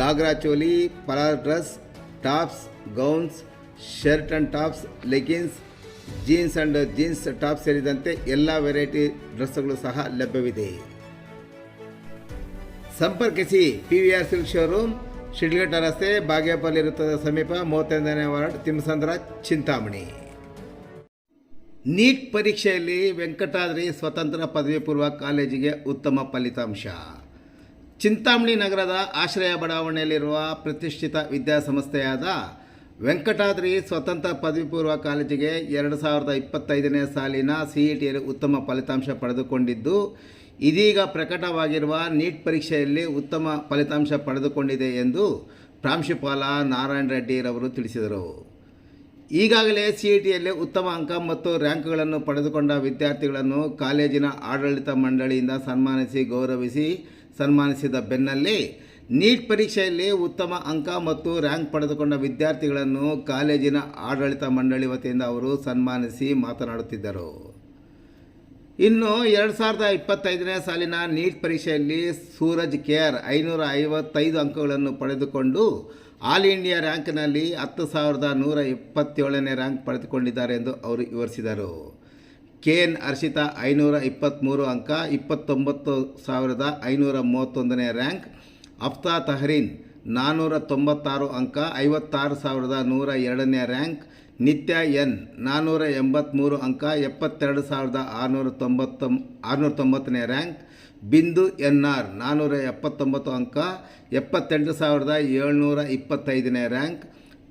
Ghagra choli ಪಲಾರ್ dress, tops, gowns, shirt and tops leggings jeans and jeans top ಸೇರಿದಂತೆ ಎಲ್ಲ variety ಡ್ರೆಸ್ಗಳು ಸಹ ಲಭ್ಯವಿದೆ. ಸಂಪರ್ಕಿಸಿ P V R silk showroom, Shidlaghatta ರಸ್ತೆ, ಬಾಗೇಪಲ್ಲಿ ವೃತ್ತದ ಸಮೀಪ, ಮೂವತ್ತೈದನೇ ವಾರ್ಡ್ ತಿಮ್ಮಸಂದ್ರ ಚಿಂತಾಮಣಿ. ನೀಟ್ ಪರೀಕ್ಷೆಯಲ್ಲಿ ವೆಂಕಟಾದ್ರಿ ಸ್ವತಂತ್ರ ಪದವಿ ಪೂರ್ವ ಕಾಲೇಜಿಗೆ ಉತ್ತಮ ಫಲಿತಾಂಶ. ಚಿಂತಾಮಣಿ ನಗರದ ಆಶ್ರಯ ಬಡಾವಣೆಯಲ್ಲಿರುವ ಪ್ರತಿಷ್ಠಿತ ವಿದ್ಯಾಸಂಸ್ಥೆಯಾದ ವೆಂಕಟಾದ್ರಿ ಸ್ವತಂತ್ರ ಪದವಿ ಪೂರ್ವ ಕಾಲೇಜಿಗೆ ಎರಡು ಸಾವಿರದ ಇಪ್ಪತ್ತೈದನೇ ಸಾಲಿನ ಸಿ ಇ ಟಿಯಲ್ಲಿ ಉತ್ತಮ ಫಲಿತಾಂಶ ಪಡೆದುಕೊಂಡಿದ್ದು, ಇದೀಗ ಪ್ರಕಟವಾಗಿರುವ ನೀಟ್ ಪರೀಕ್ಷೆಯಲ್ಲಿ ಉತ್ತಮ ಫಲಿತಾಂಶ ಪಡೆದುಕೊಂಡಿದೆ ಎಂದು ಪ್ರಾಂಶುಪಾಲ ನಾರಾಯಣ ರೆಡ್ಡಿರವರು ತಿಳಿಸಿದರು. ಈಗಾಗಲೇ ಸಿ ಇ ಟಿಯಲ್ಲಿ ಉತ್ತಮ ಅಂಕ ಮತ್ತು ರ್ಯಾಂಕ್ಗಳನ್ನು ಪಡೆದುಕೊಂಡ ವಿದ್ಯಾರ್ಥಿಗಳನ್ನು ಕಾಲೇಜಿನ ಆಡಳಿತ ಮಂಡಳಿಯಿಂದ ಸನ್ಮಾನಿಸಿ ಗೌರವಿಸಿ ಸನ್ಮಾನಿಸಿದ ಬೆನ್ನಲ್ಲೇ ನೀಟ್ ಪರೀಕ್ಷೆಯಲ್ಲಿ ಉತ್ತಮ ಅಂಕ ಮತ್ತು ರ್ಯಾಂಕ್ ಪಡೆದುಕೊಂಡ ವಿದ್ಯಾರ್ಥಿಗಳನ್ನು ಕಾಲೇಜಿನ ಆಡಳಿತ ಮಂಡಳಿ ವತಿಯಿಂದ ಅವರು ಸನ್ಮಾನಿಸಿ ಮಾತನಾಡುತ್ತಿದ್ದರು. ಇನ್ನು ಎರಡು ಸಾವಿರದ ಇಪ್ಪತ್ತೈದನೇ ಸಾಲಿನ ನೀಟ್ ಪರೀಕ್ಷೆಯಲ್ಲಿ ಸೂರಜ್ ಕೇರ್ ಐನೂರ ಐವತ್ತೈದು ಅಂಕಗಳನ್ನು ಪಡೆದುಕೊಂಡು ಆಲ್ ಇಂಡಿಯಾ ರ್ಯಾಂಕ್ನಲ್ಲಿ ಹತ್ತು ಸಾವಿರದ ನೂರ ಇಪ್ಪತ್ತೇಳನೇ ರ್ಯಾಂಕ್ ಪಡೆದುಕೊಂಡಿದ್ದಾರೆ ಎಂದು ಅವರು ವಿವರಿಸಿದರು. ಕೆ ಎನ್ ಹರ್ಷಿತಾ ಐನೂರ ಇಪ್ಪತ್ತ್ಮೂರು ಅಂಕ, ಇಪ್ಪತ್ತೊಂಬತ್ತು ಸಾವಿರದ ಐನೂರ ಮೂವತ್ತೊಂದನೇ ರ್ಯಾಂಕ್. ಅಫ್ತಾ ತಹರೀನ್ ನಾನ್ನೂರ ತೊಂಬತ್ತಾರು ಅಂಕ, ಐವತ್ತಾರು ಸಾವಿರದ ನೂರ ಎರಡನೇ ರ್ಯಾಂಕ್. ನಿತ್ಯ ಎನ್ ನಾನ್ನೂರ ಎಂಬತ್ತ್ಮೂರು ಅಂಕ, ಎಪ್ಪತ್ತೆರಡು ಸಾವಿರದ ಆರುನೂರ ತೊಂಬತ್ತೊ, ಆರುನೂರ ತೊಂಬತ್ತನೇ ರ್ಯಾಂಕ್. ಬಿಂದು ಎನ್ ಆರ್ ನಾನ್ನೂರ ಎಪ್ಪತ್ತೊಂಬತ್ತು ಅಂಕ ಎಪ್ಪತ್ತೆಂಟು ಸಾವಿರದ ಏಳ್ನೂರ ಇಪ್ಪತ್ತೈದನೇ ರ್ಯಾಂಕ್.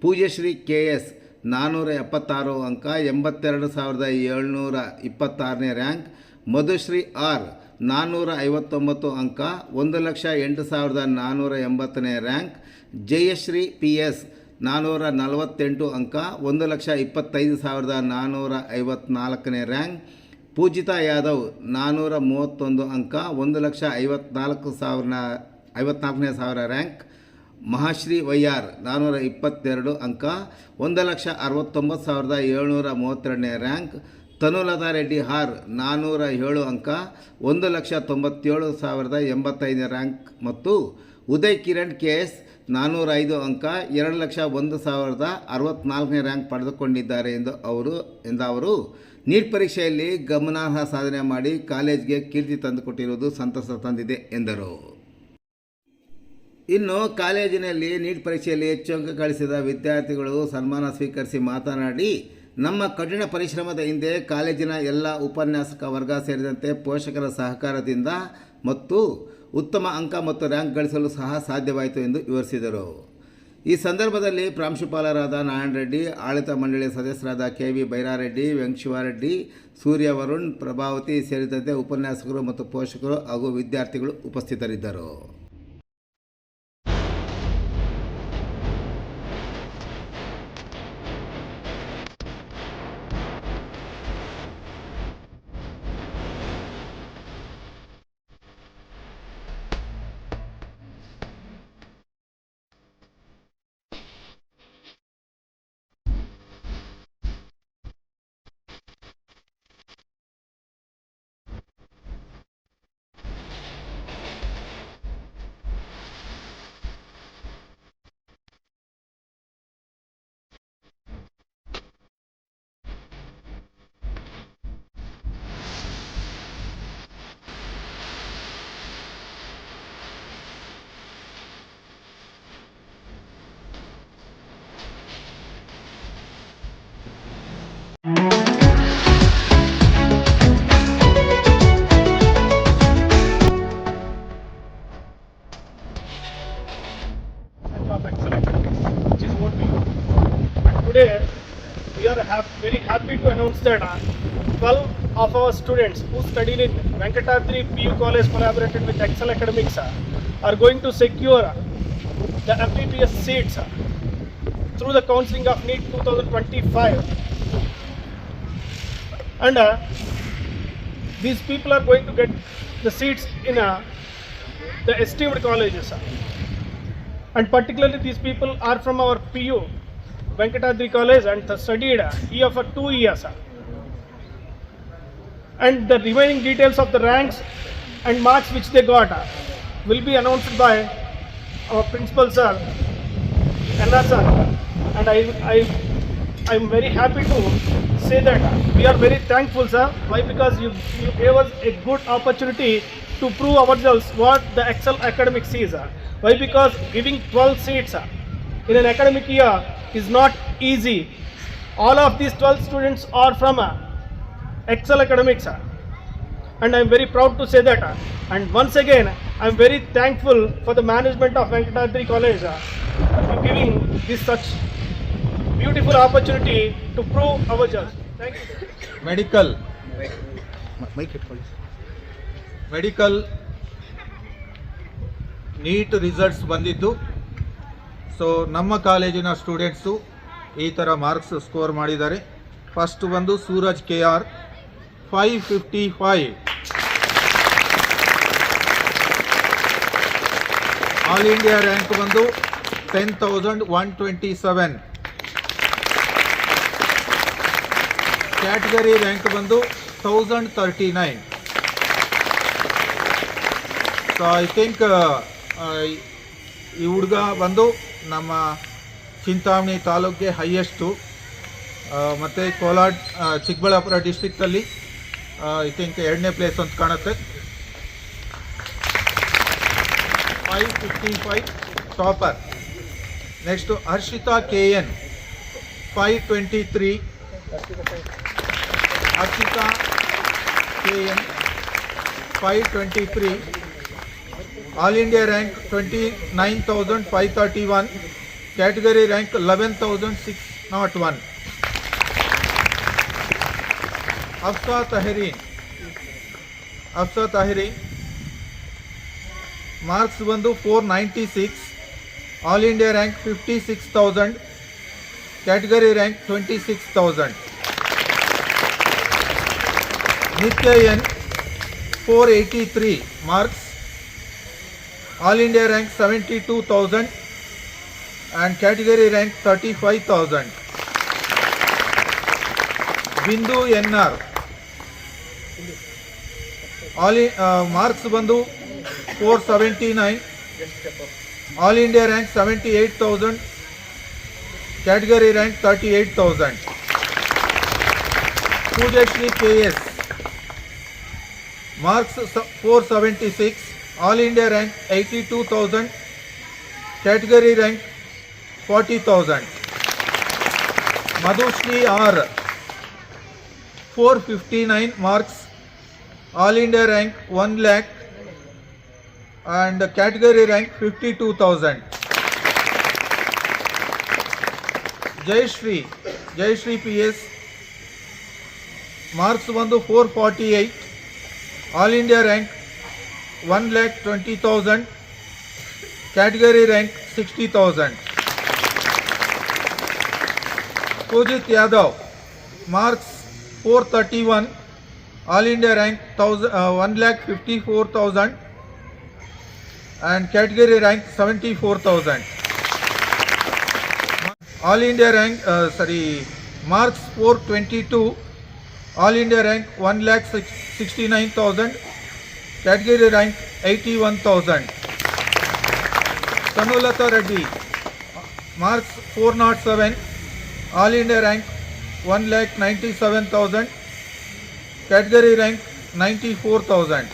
ಪೂಜಶ್ರೀ ಕೆ ಎಸ್ ನಾನ್ನೂರ ಎಪ್ಪತ್ತಾರು ಅಂಕ ಎಂಬತ್ತೆರಡು ಸಾವಿರದ ಏಳ್ನೂರ ಇಪ್ಪತ್ತಾರನೇ ರ್ಯಾಂಕ್. ಮಧುಶ್ರೀ ಆರ್ ನಾನ್ನೂರ ಐವತ್ತೊಂಬತ್ತು ಅಂಕ ಒಂದು ಲಕ್ಷ ಎಂಟು ಸಾವಿರದ ನಾನ್ನೂರ ಎಂಬತ್ತನೇ ರ್ಯಾಂಕ್. ಜಯಶ್ರೀ ಪಿ ಎಸ್ ನಾನ್ನೂರ ನಲವತ್ತೆಂಟು ಅಂಕ ಒಂದು ಲಕ್ಷ ಇಪ್ಪತ್ತೈದು ಸಾವಿರದ ನಾನ್ನೂರ ಐವತ್ನಾಲ್ಕನೇ ರ್ಯಾಂಕ್. ಪೂಜಿತಾ ಯಾದವ್ ನಾನ್ನೂರ ಮೂವತ್ತೊಂದು ಅಂಕ ಒಂದು ಲಕ್ಷ ಐವತ್ನಾಲ್ಕು ಸಾವಿರ ಐವತ್ನಾಲ್ಕನೇ ಸಾವಿರ ರ್ಯಾಂಕ್. ಮಹಾಶ್ರೀ ವೈಆರ್ ನಾನ್ನೂರ ಇಪ್ಪತ್ತೆರಡು ಅಂಕ ಒಂದು ಲಕ್ಷ ಅರವತ್ತೊಂಬತ್ತು ಸಾವಿರದ ಏಳ್ನೂರ ಮೂವತ್ತೆರಡನೇ ರ್ಯಾಂಕ್. ತನುಲತಾ ರೆಡ್ಡಿ ಹಾರ್ ನಾನ್ನೂರ ಏಳು ಅಂಕ ಒಂದು ಲಕ್ಷ ತೊಂಬತ್ತೇಳು ಸಾವಿರದ ಎಂಬತ್ತೈದನೇ ರ್ಯಾಂಕ್. ಮತ್ತು ಉದಯ್ ಕಿರಣ್ ಕೆ ಎಸ್ ನಾನ್ನೂರ ಐದು ಅಂಕ ಎರಡು ಲಕ್ಷ ಒಂದು ಸಾವಿರದ ಅರವತ್ತ್ನಾಲ್ಕನೇ ರ್ಯಾಂಕ್ ಪಡೆದುಕೊಂಡಿದ್ದಾರೆ ಎಂದು ಅವರು, ಎಂದ ಅವರು, ನೀಟ್ ಪರೀಕ್ಷೆಯಲ್ಲಿ ಗಮನಾರ್ಹ ಸಾಧನೆ ಮಾಡಿ ಕಾಲೇಜ್ಗೆ ಕೀರ್ತಿ ತಂದುಕೊಟ್ಟಿರುವುದು ಸಂತಸ ತಂದಿದೆ, ಎಂದರು. ಇನ್ನು ಕಾಲೇಜಿನಲ್ಲಿ ನೀಟ್ ಪರೀಕ್ಷೆಯಲ್ಲಿ ಹೆಚ್ಚು ಅಂಕ ಗಳಿಸಿದ ವಿದ್ಯಾರ್ಥಿಗಳು ಸನ್ಮಾನ ಸ್ವೀಕರಿಸಿ ಮಾತನಾಡಿ, ನಮ್ಮ ಕಠಿಣ ಪರಿಶ್ರಮದ ಹಿಂದೆ ಕಾಲೇಜಿನ ಎಲ್ಲ ಉಪನ್ಯಾಸಕ ವರ್ಗ ಸೇರಿದಂತೆ ಪೋಷಕರ ಸಹಕಾರದಿಂದ ಮತ್ತು ಉತ್ತಮ ಅಂಕ ಮತ್ತು ರ್ಯಾಂಕ್ ಗಳಿಸಲು ಸಹ ಸಾಧ್ಯವಾಯಿತು ಎಂದು ವಿವರಿಸಿದರು. ಈ ಸಂದರ್ಭದಲ್ಲಿ ಪ್ರಾಂಶುಪಾಲರಾದ ನಾರಾಯಣ ರೆಡ್ಡಿ, ಆಡಳಿತ ಮಂಡಳಿಯ ಸದಸ್ಯರಾದ ಕೆ ವಿ ಬೈರಾರೆಡ್ಡಿ ವೆಂಕಶಿವಾರೆಡ್ಡಿ ಸೂರ್ಯ ವರುಣ್, ಪ್ರಭಾವತಿ ಸೇರಿದಂತೆ ಉಪನ್ಯಾಸಕರು ಮತ್ತು ಪೋಷಕರು ಹಾಗೂ ವಿದ್ಯಾರ್ಥಿಗಳು ಉಪಸ್ಥಿತರಿದ್ದರು. That uh, 12 of our students who studied in Venkatadri PU College collaborated with Excel Academics are going to secure the MBBS seats through the counseling of NEET 2025. And uh, these people are going to get the seats in uh, the esteemed colleges. And particularly these people are from our PU, Venkatadri College, and studied uh, here for two years. And the remaining details of the ranks and marks which they got will be announced by our principal sir, Anna sir. And I, I, I'm very happy to say that we are very thankful, sir. Why? Because you, you gave us a good opportunity to prove ourselves what the Excel academics is. Why? Because giving 12 seats in an academic year is not easy. All of these 12 students are from uh, Excel academics. and and am very proud to say that. uh, And once again, I am very thankful for the management of Venkatadri College uh, for giving this such beautiful opportunity to prove our judge. Thank you. Medical. Medical it ಇಟ್ಕೊಳ್ಳಿ medical NEET results ಬಂದಿದ್ದು so ನಮ್ಮ ಕಾಲೇಜಿನ students ಈ ಥರ marks score ಮಾಡಿದ್ದಾರೆ first ಬಂದು Suraj K R five fifty five all India rank ಬಂದು ten thousand one twenty seven category rank ಬಂದು thousand thirty nine so I think ಈ ಹುಡುಗ ಬಂದು ನಮ್ಮ ಚಿಂತಾಮಣಿ ತಾಲೂಕಿಗೆ ಹೈಯೆಸ್ಟು ಮತ್ತು ಕೋಲಾರ ಚಿಕ್ಕಬಳ್ಳಾಪುರ ಡಿಸ್ಟ್ರಿಕ್ಟಲ್ಲಿ ई थिंक एरने प्लेस अंत का five fifty five topper next Harshita K N five twenty three Harshitha K N five twenty three all India rank twenty nine thousand five thirty one category rank eleven thousand nought one Afsa Tahreen. Afsa Tahreen. Marks बंद four ninety six all India rank fifty six thousand category rank twenty six thousand Nithya N four eighty three marks all India rank seventy two thousand and category rank thirty five thousand Bindu N R. All marks ಬಂದು four seventy nine. All India rank seventy eight thousand. Category rank thirty eight thousand. Poojashree K S. Marks four seventy six. All India rank eighty two thousand. Category rank forty thousand. Madhushree R. Four fifty nine marks all India rank one lakh and category rank fifty two thousand Jayashree Jayashree P S marks ಬಂದು four forty eight all India rank one lakh twenty thousand category rank sixty thousand Poojith Yadav marks 431 all India rank 1000, uh, 1 lakh 54,000 and category rank 74,000. all India rank, uh, sorry, marks 422, All India rank 1 lakh 69,000, category rank 81,000. Sanulata Reddy, marks 407, All India rank rank eighty one thousand Tanulatha Reddy marks four nought seven all India rank one lakh ninety seven thousand category rank ninety four thousand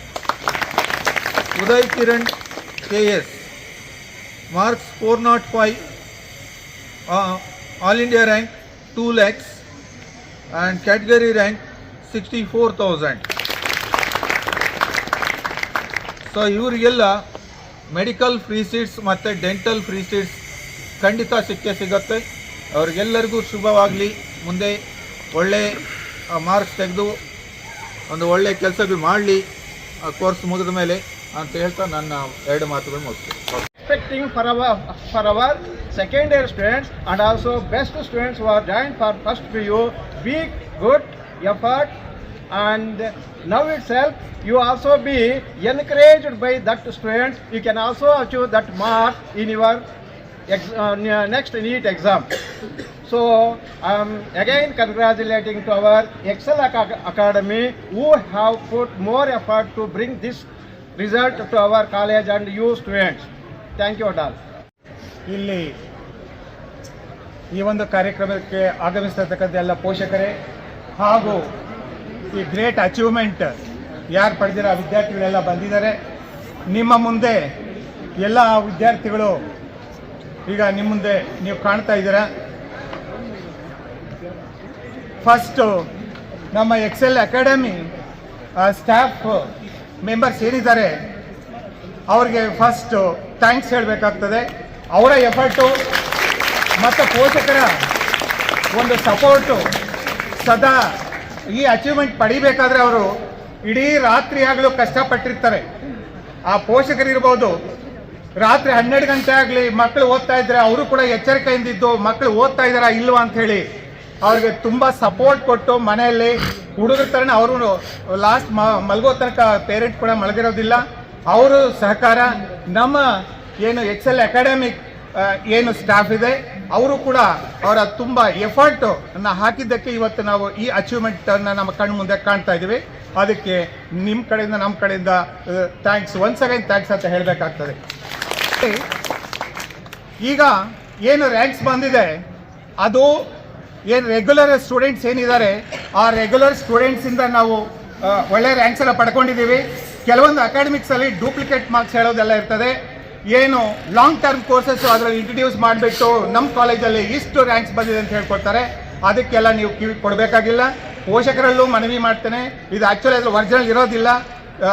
Uday Kiran K S marks four nought five all India rank two lakhs and category rank sixty four thousand so ಇವರಿಗೆಲ್ಲ medical free seats ಮತ್ತು dental free seats ಖಂಡಿತ ಸಿಕ್ಕೇ ಸಿಗತ್ತೆ. ಅವ್ರಿಗೆಲ್ಲರಿಗೂ ಶುಭವಾಗಲಿ. ಮುಂದೆ ಒಳ್ಳೆ marks ತೆಗೆದು ಒಂದು ಒಳ್ಳೆ ಕೆಲಸಗಳು ಮಾಡಲಿ ಕೋರ್ಸ್ ಮುಗಿದ ಮೇಲೆ ಅಂತ ಹೇಳ್ತಾ ನನ್ನ ಎರಡು ಮಾತುಗಳು ಮುಗಿಸ್ತೀನಿ expecting for our for our second year students and also best students who are for for first you be good effort now itself you also be encouraged by that students you can also achieve that mark in your ex, uh, ne- next NEET exam so I am again congratulating to our Excel Aca- Academy who have put more effort to bring this result to our college and you students Thank you all. ಇಲ್ಲಿ ಈ ಒಂದು ಕಾರ್ಯಕ್ರಮಕ್ಕೆ ಆಗಮಿಸಿರ್ತಕ್ಕಂಥ ಎಲ್ಲ ಪೋಷಕರೇ ಹಾಗೂ ಈ great achievement ಯಾರು ಪಡೆದಿರೋ ವಿದ್ಯಾರ್ಥಿಗಳೆಲ್ಲ ಬಂದಿದ್ದಾರೆ ನಿಮ್ಮ ಮುಂದೆ ಎಲ್ಲ ವಿದ್ಯಾರ್ಥಿಗಳು ಈಗ ನಿಮ್ಮ ಮುಂದೆ ನೀವು ಕಾಣ್ತಾ ಇದ್ದೀರಾ ಫಸ್ಟು ನಮ್ಮ ಎಕ್ಸೆಲ್ ಅಕಾಡೆಮಿ ಸ್ಟಾಫ್ ಮೆಂಬರ್ಸ್ ಏನಿದ್ದಾರೆ, ಅವ್ರಿಗೆ ಫಸ್ಟು ಥ್ಯಾಂಕ್ಸ್ ಹೇಳಬೇಕಾಗ್ತದೆ. ಅವರ ಎಫರ್ಟು ಮತ್ತು ಪೋಷಕರ ಒಂದು ಸಪೋರ್ಟು ಸದಾ ಈ ಅಚೀವ್ಮೆಂಟ್ ಪಡಿಬೇಕಾದ್ರೆ ಅವರು ಇಡೀ ರಾತ್ರಿ ಆಗಲೂ ಕಷ್ಟಪಟ್ಟಿರ್ತಾರೆ. ಆ ಪೋಷಕರಿರ್ಬೋದು ರಾತ್ರಿ ಹನ್ನೆರಡು ಗಂಟೆ ಆಗಲಿ ಮಕ್ಕಳು ಓದ್ತಾ ಇದ್ರೆ ಅವರು ಕೂಡ ಎಚ್ಚರಿಕೆಯಿಂದಿದ್ದು ಮಕ್ಕಳು ಓದ್ತಾ ಇದ್ದಾರಾ ಇಲ್ವಾ ಹೇಳಿ ಅವ್ರಿಗೆ ತುಂಬ ಸಪೋರ್ಟ್ ಕೊಟ್ಟು ಮನೆಯಲ್ಲಿ ಹುಡುಗರ ಥರನೇ ಅವರು ಲಾಸ್ಟ್ ಮಲಗೋ ತನಕ ಪೇರೆಂಟ್ ಕೂಡ ಮಲಗಿರೋದಿಲ್ಲ. ಅವರು ಸಹಕಾರ, ನಮ್ಮ ಏನು ಎಕ್ಸೆಲ್ ಅಕಾಡೆಮಿಕ್ ಏನು ಸ್ಟಾಫ್ ಇದೆ, ಅವರು ಕೂಡ ಅವರ ತುಂಬ ಎಫರ್ಟ್ ಅನ್ನ ಹಾಕಿದ್ದಕ್ಕೆ ಇವತ್ತು ನಾವು ಈ ಅಚೀವ್ಮೆಂಟ್ ಅನ್ನ ನಮ್ಮ ಕಣ್ಣು ಮುಂದೆ ಕಾಣ್ತಾ ಇದ್ದೀವಿ. ಅದಕ್ಕೆ ನಿಮ್ಮ ಕಡೆಯಿಂದ ನಮ್ಮ ಕಡೆಯಿಂದ ಥ್ಯಾಂಕ್ಸ್ ಒನ್ಸ್ ಅಗೈನ್ ಥ್ಯಾಂಕ್ಸ್ ಅಂತ ಹೇಳಬೇಕಾಗ್ತದೆ. ಈಗ ಏನು ರ್ಯಾಂಕ್ಸ್ ಬಂದಿದೆ, ಅದು ಏನು ರೆಗ್ಯುಲರ್ ಸ್ಟೂಡೆಂಟ್ಸ್ ಏನಿದ್ದಾರೆ, ಆ ರೆಗ್ಯುಲರ್ ಸ್ಟೂಡೆಂಟ್ಸಿಂದ ನಾವು ಒಳ್ಳೆ ರ್ಯಾಂಕ್ಸ್ ಎಲ್ಲ ಪಡ್ಕೊಂಡಿದ್ದೀವಿ. ಕೆಲವೊಂದು ಅಕಾಡೆಮಿಕ್ಸಲ್ಲಿ ಡೂಪ್ಲಿಕೇಟ್ ಮಾರ್ಕ್ಸ್ ಹೇಳೋದೆಲ್ಲ ಇರ್ತದೆ. ಏನು ಲಾಂಗ್ ಟರ್ಮ್ ಕೋರ್ಸಸ್ ಅದರಲ್ಲಿ ಇಂಟ್ರಡ್ಯೂಸ್ ಮಾಡಿಬಿಟ್ಟು ನಮ್ಮ ಕಾಲೇಜಲ್ಲಿ ಇಷ್ಟು ರ್ಯಾಂಕ್ಸ್ ಬಂದಿದೆ ಅಂತ ಹೇಳ್ಕೊಡ್ತಾರೆ. ಅದಕ್ಕೆಲ್ಲ ನೀವು ಕಿವಿ ಕೊಡಬೇಕಾಗಿಲ್ಲ. ಪೋಷಕರಲ್ಲೂ ಮನವಿ ಮಾಡ್ತೇನೆ. ಇದು ಆ್ಯಕ್ಚುಲಿ ಅದ್ರ ವರ್ಜಿನಲ್ ಇರೋದಿಲ್ಲ.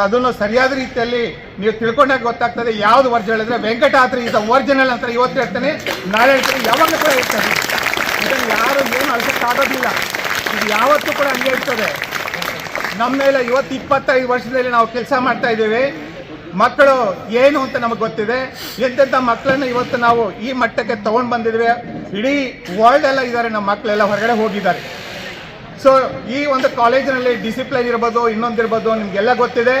ಅದನ್ನು ಸರಿಯಾದ ರೀತಿಯಲ್ಲಿ ನೀವು ತಿಳ್ಕೊಂಡಾಗ ಗೊತ್ತಾಗ್ತದೆ ಯಾವ್ದು ವರ್ಜ್ ಹೇಳಿದ್ರೆ ವೆಂಕಟಾದ್ರಿ ಇದು ಒರಿಜಿನಲ್ ಅಂತ ಇವತ್ತು ಹೇಳ್ತೇನೆ. ನಾಳೆ ಹೇಳ್ತೇನೆ, ಯಾವಾಗ ಕೂಡ ಹೇಳ್ತೇನೆ. ಯಾರು ಏನು ಅಳಿಸೋಕ್ಕಾಗೋದಿಲ್ಲ ಇದು ಯಾವತ್ತೂ ಕೂಡ ಹಂಗೆ ಇರ್ತದೆ. ನಮ್ಮ ಮೇಲೆ ಇವತ್ತು ಇಪ್ಪತ್ತೈದು ವರ್ಷದಲ್ಲಿ ನಾವು ಕೆಲಸ ಮಾಡ್ತಾ ಇದ್ದೇವೆ. ಮಕ್ಕಳು ಏನು ಅಂತ ನಮಗೆ ಗೊತ್ತಿದೆ. ಎಂತೆಂಥ ಮಕ್ಕಳನ್ನು ಇವತ್ತು ನಾವು ಈ ಮಟ್ಟಕ್ಕೆ ತಗೊಂಡು ಬಂದಿದ್ವಿ ಇಡೀ ವರ್ಲ್ಡ್ ಎಲ್ಲ ಇದ್ದಾರೆ. ನಮ್ಮ ಮಕ್ಕಳೆಲ್ಲ ಹೊರಗಡೆ ಹೋಗಿದ್ದಾರೆ. ಸೊ ಈ ಒಂದು ಕಾಲೇಜಿನಲ್ಲಿ ಡಿಸಿಪ್ಲೈನ್ ಇರ್ಬೋದು ಇನ್ನೊಂದಿರ್ಬೋದು ನಿಮಗೆಲ್ಲ ಗೊತ್ತಿದೆ.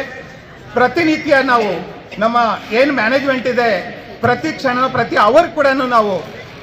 ಪ್ರತಿನಿತ್ಯ ನಾವು ನಮ್ಮ ಏನು ಮ್ಯಾನೇಜ್ಮೆಂಟ್ ಇದೆ, ಪ್ರತಿ ಕ್ಷಣ ಪ್ರತಿ ಅವರ್ ಕೂಡ ನಾವು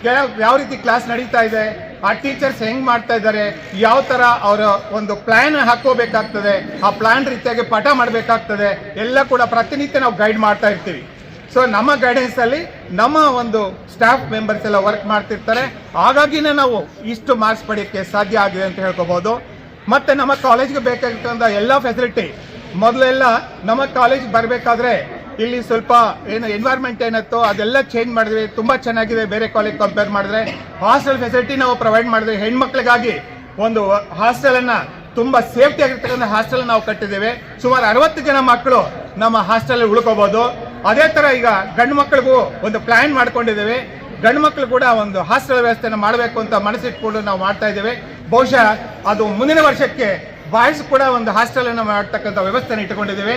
ಯಾವ- ರೀತಿ ಕ್ಲಾಸ್ ನಡೀತಾ ಇದೆ? ಆ ಟೀಚರ್ಸ್ ಹೆಂಗ್ ಮಾಡ್ತಾ ಇದ್ದಾರೆ? ಯಾವ ಥರ ಅವರ ಒಂದು ಪ್ಲಾನ್ ಹಾಕೋಬೇಕಾಗ್ತದೆ ಆ ಪ್ಲ್ಯಾನ್ ರೀತಿಯಾಗಿ ಪಾಠ ಮಾಡಬೇಕಾಗ್ತದೆ? ಎಲ್ಲ ಕೂಡ ಪ್ರತಿನಿತ್ಯ ನಾವು ಗೈಡ್ ಮಾಡ್ತಾ ಇರ್ತೀವಿ. ಸೊ ನಮ್ಮ ಗೈಡೆನ್ಸ್ ಅಲ್ಲಿ ನಮ್ಮ ಒಂದು ಸ್ಟಾಫ್ ಮೆಂಬರ್ಸ್ ಎಲ್ಲ ವರ್ಕ್ ಮಾಡ್ತಿರ್ತಾರೆ. ಹಾಗಾಗಿನೇ ನಾವು ಇಷ್ಟು ಮಾರ್ಕ್ಸ್ ಪಡೆಯಕ್ಕೆ ಸಾಧ್ಯ ಆಗಿದೆ ಅಂತ ಹೇಳ್ಕೋಬಹುದು ಮತ್ತೆ ನಮ್ಮ ಕಾಲೇಜ್ಗೆ ಬೇಕಾಗಿರ್ತಕ್ಕಂಥ ಎಲ್ಲ ಫೆಸಿಲಿಟಿ ಮೊದಲೆಲ್ಲ ನಮ್ಮ ಕಾಲೇಜ್ ಬರಬೇಕಾದ್ರೆ ಇಲ್ಲಿ ಸ್ವಲ್ಪ ಏನು ಎನ್ವೈರ್ಮೆಂಟ್ ಏನತ್ತೋ ಅದೆಲ್ಲ ಚೇಂಜ್ ಮಾಡಿದ್ರೆ ತುಂಬ ಚೆನ್ನಾಗಿದೆ. ಬೇರೆ ಕಾಲೇಜ್ ಕಂಪೇರ್ ಮಾಡಿದ್ರೆ ಹಾಸ್ಟೆಲ್ ಫೆಸಿಲಿಟಿ ನಾವು ಪ್ರೊವೈಡ್ ಮಾಡಿದ್ರೆ ಹೆಣ್ಮಕ್ಳಿಗಾಗಿ ಒಂದು ಹಾಸ್ಟೆಲನ್ನು ತುಂಬ ಸೇಫ್ಟಿ ಆಗಿರ್ತಕ್ಕಂಥ ಹಾಸ್ಟೆಲ್ ನಾವು ಕಟ್ಟಿದ್ದೇವೆ. ಸುಮಾರು ಅರವತ್ತು ಜನ ಮಕ್ಕಳು ನಮ್ಮ ಹಾಸ್ಟೆಲ್ ಉಳ್ಕೋಬಹುದು ಅದೇ ತರ ಈಗ ಗಂಡು ಮಕ್ಕಳಿಗೂ ಒಂದು ಪ್ಲಾನ್ ಮಾಡ್ಕೊಂಡಿದ್ದೇವೆ. ಗಂಡು ಮಕ್ಕಳು ಕೂಡ ಒಂದು ಹಾಸ್ಟೆಲ್ ವ್ಯವಸ್ಥೆನ ಮಾಡಬೇಕು ಅಂತ ಮನಸ್ಸಿಟ್ಕೊಂಡು ನಾವು ಮಾಡ್ತಾ ಇದ್ದೇವೆ. ಬಹುಶಃ ಅದು ಮುಂದಿನ ವರ್ಷಕ್ಕೆ ಬಾಯ್ಸ್ ಕೂಡ ಒಂದು ಹಾಸ್ಟೆಲ್ ಅನ್ನು ಮಾಡ್ತಕ್ಕಂಥ ವ್ಯವಸ್ಥೆನ ಇಟ್ಟುಕೊಂಡಿದ್ದೇವೆ.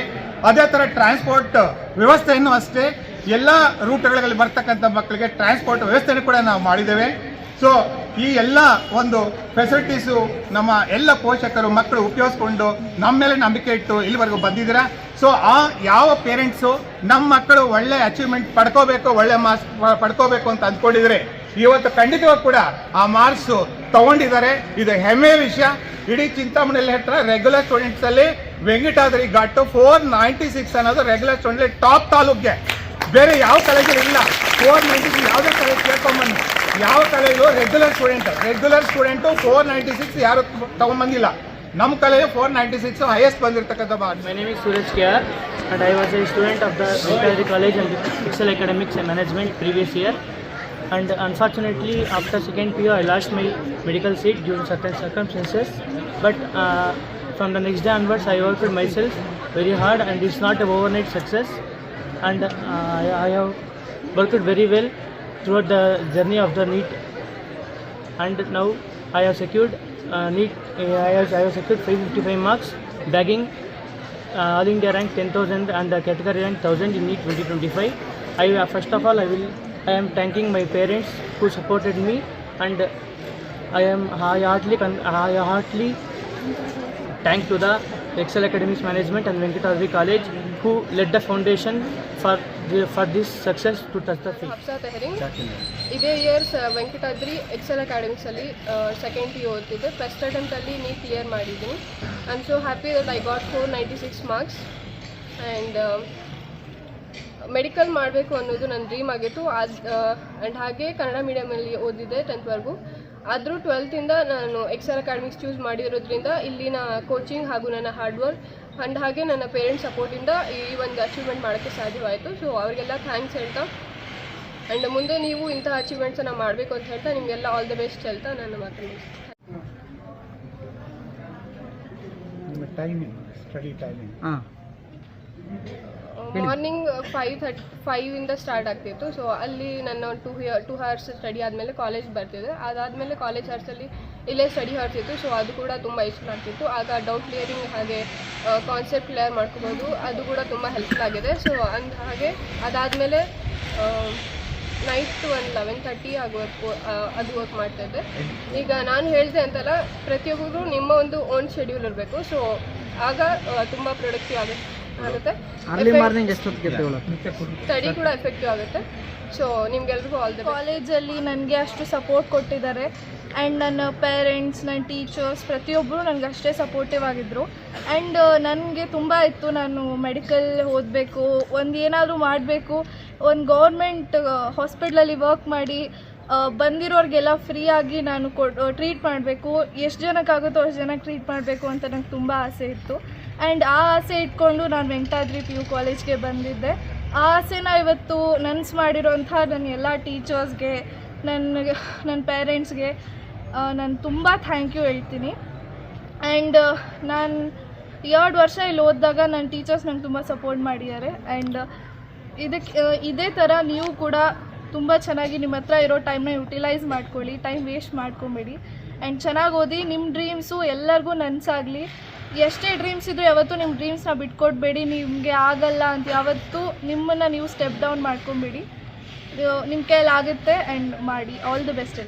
ಅದೇ ತರ ಟ್ರಾನ್ಸ್ಪೋರ್ಟ್ ವ್ಯವಸ್ಥೆಯನ್ನು ಅಷ್ಟೇ ಎಲ್ಲ ರೂಟ್ಗಳಲ್ಲಿ ಬರ್ತಕ್ಕಂಥ ಮಕ್ಕಳಿಗೆ ಟ್ರಾನ್ಸ್ಪೋರ್ಟ್ ವ್ಯವಸ್ಥೆಯನ್ನು ಕೂಡ ನಾವು ಮಾಡಿದ್ದೇವೆ. ಸೊ ಈ ಎಲ್ಲ ಒಂದು ಫೆಸಿಲಿಟೀಸು ನಮ್ಮ ಎಲ್ಲ ಪೋಷಕರು, ಮಕ್ಕಳು ಉಪಯೋಗಿಸ್ಕೊಂಡು ನಮ್ಮ ಮೇಲೆ ನಂಬಿಕೆ ಇಟ್ಟು ಇಲ್ಲಿವರೆಗೂ ಬಂದಿದ್ದೀರಾ? ಸೊ ಆ ಯಾವ ಪೇರೆಂಟ್ಸು ನಮ್ಮ ಮಕ್ಕಳು ಒಳ್ಳೆ ಅಚೀವ್ಮೆಂಟ್ ಪಡ್ಕೋಬೇಕು, ಒಳ್ಳೆ ಮಾರ್ಕ್ಸ್ ಪಡ್ಕೋಬೇಕು ಅಂತ ಅಂದ್ಕೊಂಡಿದ್ರೆ, ಇವತ್ತು ಖಂಡಿತವಾಗ ಕೂಡ ಆ ಮಾರ್ಕ್ಸು ತಗೊಂಡಿದ್ದಾರೆ. ಇದು ಹೆಮ್ಮೆಯ ವಿಷಯ. ಇಡೀ ಚಿಂತಾಮಣಿಯಲ್ಲಿ ಹತ್ರ ರೆಗ್ಯುಲರ್ ಸ್ಟೂಡೆಂಟ್ಸ್ ಅಲ್ಲಿ ವೆಂಕಟಾದ್ರಿ ಘಾಟು ಫೋರ್ ನೈಂಟಿ ಸಿಕ್ಸ್ ಅನ್ನೋದು ರೆಗ್ಯುಲರ್ ಸ್ಟೂಡೆಂಟ್ ಟಾಪ್ ತಾಲೂಕ್ಗೆ ಬೇರೆ ಯಾವ ಕಾಲೇಜಲ್ಲಿ ಇಲ್ಲ ಫೋರ್ ನೈಂಟಿ ಸಿಕ್ಸ್ ಯಾವುದೇ ಕಾಲೇಜ್ ಕೇಳ್ಕೊಂಬನ್ನಿ ಯಾವ college regular student regular student four ninety six ಯಾರು ತಗೊಂಬಂದಿಲ್ಲ ನಮ್ಮ college four ninety six highest ಬಂದಿರತಕ್ಕಂಥ My name is care and and I was a student of the Veterinary College and Excel Academics and Management previous year. And unfortunately, after second PU, I lost my medical seat due to certain circumstances. Uh, from the next day onwards, I worked myself very hard and it's not a overnight success. And uh, I, I have worked very well throughout the journey of the NEET. And now I have secured uh, NEET. Uh, I have I have secured 555 marks, bagging uh, all India rank 10,000 and the category rank 1000 in NEET 2025. I uh, first of all I will I am thanking my parents who supported me and I am I heartily I heartily thank to the Excel Academics Management and Venkatadri College who led the foundation for the, for this success to touch the field. Hafsa Tahreen ಇದೇ years Venkatadri Excel ಅಕಾಡೆಮಿಕ್ಸಲ್ಲಿ second P ಓದ್ತಿದ್ದೆ. First ಅಟೆಂಪ್ಟಲ್ಲಿ NEET clear ಮಾಡಿದ್ದೀನಿ. I am so happy that I got four ninety six marks and medical ಮಾಡಬೇಕು ಅನ್ನೋದು ನನ್ನ dream ಆಗಿತ್ತು. ಅದು ಆ್ಯಂಡ್ ಹಾಗೆ ಕನ್ನಡ ಮೀಡಿಯಮಲ್ಲಿ ಓದಿದ್ದೆ ಟೆಂತ್ವರೆಗೂ ಆದರೂ ಟ್ವೆಲ್ತಿಂದ ನಾನು ಎಕ್ಸರ್ ಅಕಾಡೆಮಿಕ್ಸ್ ಚೂಸ್ ಮಾಡಿರೋದ್ರಿಂದ ಇಲ್ಲಿನ ಕೋಚಿಂಗ್ ಹಾಗೂ ನನ್ನ ಹಾರ್ಡ್ ವರ್ಕ್ ಅಂಡ್ ಹಾಗೆ ನನ್ನ ಪೇರೆಂಟ್ಸ್ ಸಪೋರ್ಟಿಂದ ಈ ಒಂದು ಅಚೀವ್ಮೆಂಟ್ ಮಾಡೋಕ್ಕೆ ಸಾಧ್ಯವಾಯಿತು. ಸೊ ಅವರಿಗೆಲ್ಲ ಥ್ಯಾಂಕ್ಸ್ ಹೇಳ್ತಾ ಆ್ಯಂಡ್ ಮುಂದೆ ನೀವು ಇಂತಹ ಅಚೀವ್ಮೆಂಟ್ಸನ್ನು ಮಾಡಬೇಕು ಅಂತ ಹೇಳ್ತಾ ನಿಮಗೆಲ್ಲ ಆಲ್ ದ ಬೆಸ್ಟ್ ಹೇಳ್ತಾ ನನ್ನ ಮಾತನ್ನು timing study timing morning five thirty ಫೈವಿಂದ start ಆಗ್ತಿತ್ತು. ಸೊ ಅಲ್ಲಿ ನನ್ನ ಟೂ ಟೂ ಹವರ್ಸ್ ಸ್ಟಡಿ ಆದಮೇಲೆ ಕಾಲೇಜ್ ಬರ್ತಿದ್ದೆ ಅದಾದಮೇಲೆ ಕಾಲೇಜ್ ಹವರ್ಸಲ್ಲಿ ಇಲ್ಲೇ ಸ್ಟಡಿ ಹವರ್ಸ್ ಇತ್ತು ಸೊ ಅದು ಕೂಡ ತುಂಬ ಯೂಸ್ಫುಲ್ ಆಗ್ತಿತ್ತು. ಆಗ ಡೌಟ್ ಕ್ಲಿಯರಿಂಗ್ ಹಾಗೆ ಕಾನ್ಸೆಪ್ಟ್ ಕ್ಲಿಯರ್ ಮಾಡ್ಕೋಬೋದು. ಅದು ಕೂಡ ತುಂಬ ಹೆಲ್ಪ್ಫುಲ್ ಆಗಿದೆ. ಸೊ ಅಂದ ಹಾಗೆ ಅದಾದಮೇಲೆ ನೈಟ್ ಒಂದು ಲೆವೆನ್ ತರ್ಟಿ ವರ್ಕ್ ಅದು ವರ್ಕ್ ಮಾಡ್ತಾ ಇದ್ದೆ. ಈಗ ನಾನು ಹೇಳಿದೆ ಅಂತಲ್ಲ, ಪ್ರತಿಯೊಬ್ಬರು ನಿಮ್ಮ ಒಂದು ಓನ್ ಶೆಡ್ಯೂಲ್ ಇರಬೇಕು. ಸೊ ಆಗ ತುಂಬ ಪ್ರೊಡಕ್ಟಿವ್ ಆಗುತ್ತೆ ಆಗುತ್ತೆ. ಅರ್ಲಿ ಮಾರ್ನಿಂಗ್ ಎಷ್ಟೊತ್ತಿಗೆ ಸ್ಟಡಿ ಕೂಡ ಎಫೆಕ್ಟಿವ್ ಆಗುತ್ತೆ. ಸೊ ನಿಮ್ಗೆಲ್ರಿಗೂ ಆಲ್ ದ ಕಾಲೇಜಲ್ಲಿ ನನಗೆ ಅಷ್ಟು ಸಪೋರ್ಟ್ ಕೊಟ್ಟಿದ್ದಾರೆ. ಆ್ಯಂಡ್ ನನ್ನ ಪೇರೆಂಟ್ಸ್ ನನ್ನ ಟೀಚರ್ಸ್ ಪ್ರತಿಯೊಬ್ಬರು ನನಗೆ ಅಷ್ಟೇ ಸಪೋರ್ಟಿವ್ ಆಗಿದ್ದರು ಆ್ಯಂಡ್ ನನಗೆ ತುಂಬ ಇತ್ತು ನಾನು ಮೆಡಿಕಲ್ ಓದಬೇಕು ಒಂದು ಏನಾದರೂ ಮಾಡಬೇಕು. ಒಂದು ಗೌರ್ಮೆಂಟ್ ಹಾಸ್ಪಿಟ್ಲಲ್ಲಿ ವರ್ಕ್ ಮಾಡಿ ಬಂದಿರೋರಿಗೆಲ್ಲ ಬಂದಿರೋರಿಗೆಲ್ಲ ಫ್ರೀಯಾಗಿ ನಾನು ಕೊಡ್ ಟ್ರೀಟ್ ಮಾಡಬೇಕು. ಎಷ್ಟು ಜನಕ್ಕಾಗುತ್ತೋ ಅಷ್ಟು ಜನಕ್ಕೆ ಟ್ರೀಟ್ ಮಾಡಬೇಕು ಅಂತ ನಂಗೆ ತುಂಬ ಆಸೆ ಇತ್ತು. ಆ್ಯಂಡ್ ಆ ಆಸೆ ಇಟ್ಕೊಂಡು ನಾನು ವೆಂಕಟಾದ್ರಿ ಪಿ ಯು ಕಾಲೇಜ್ಗೆ ಬಂದಿದ್ದೆ. ಆ ಆಸೆನ ಇವತ್ತು ನನ್ಸು ಮಾಡಿರೋಂಥ ನನ್ನ ಎಲ್ಲ ಟೀಚರ್ಸ್ಗೆ ನನ್ನ ನನ್ನ ಪೇರೆಂಟ್ಸ್ಗೆ ನಾನು ತುಂಬ ಥ್ಯಾಂಕ್ ಯು ಹೇಳ್ತೀನಿ. ಆ್ಯಂಡ್ ನಾನು ಎರಡು ವರ್ಷ ಇಲ್ಲಿ ಓದಿದಾಗ ನನ್ನ ಟೀಚರ್ಸ್ ನಂಗೆ ತುಂಬ ಸಪೋರ್ಟ್ ಮಾಡಿದ್ದಾರೆ. ಆ್ಯಂಡ್ ಇದಕ್ಕೆ ಇದೇ ಥರ ನೀವು ಕೂಡ ತುಂಬ ಚೆನ್ನಾಗಿ ನಿಮ್ಮ ಹತ್ರ ಇರೋ ಟೈಮ್ನ ಯುಟಿಲೈಸ್ ಮಾಡ್ಕೊಳ್ಳಿ ಟೈಮ್ ವೇಸ್ಟ್ ಮಾಡ್ಕೊಬೇಡಿ. ಆ್ಯಂಡ್ ಚೆನ್ನಾಗಿ ಓದಿ ನಿಮ್ಮ ಡ್ರೀಮ್ಸು ಎಲ್ಲರಿಗೂ ನನಸಾಗಲಿ. ಎಷ್ಟೇ ಡ್ರೀಮ್ಸ್ ಇದ್ರು ಯಾವತ್ತೂ ನಿಮ್ಮ ಡ್ರೀಮ್ಸ್ನ ಬಿಟ್ಕೊಡ್ಬೇಡಿ, ನಿಮಗೆ ಆಗಲ್ಲ ಅಂತ ಯಾವತ್ತೂ ನಿಮ್ಮನ್ನು ನೀವು ಸ್ಟೆಪ್ ಡೌನ್ ಮಾಡ್ಕೊಬೇಡಿ. ನಿಮ್ಮ ಕೈಯಲ್ಲಿ ಆಗುತ್ತೆ ಆ್ಯಂಡ್ ಮಾಡಿ. All the best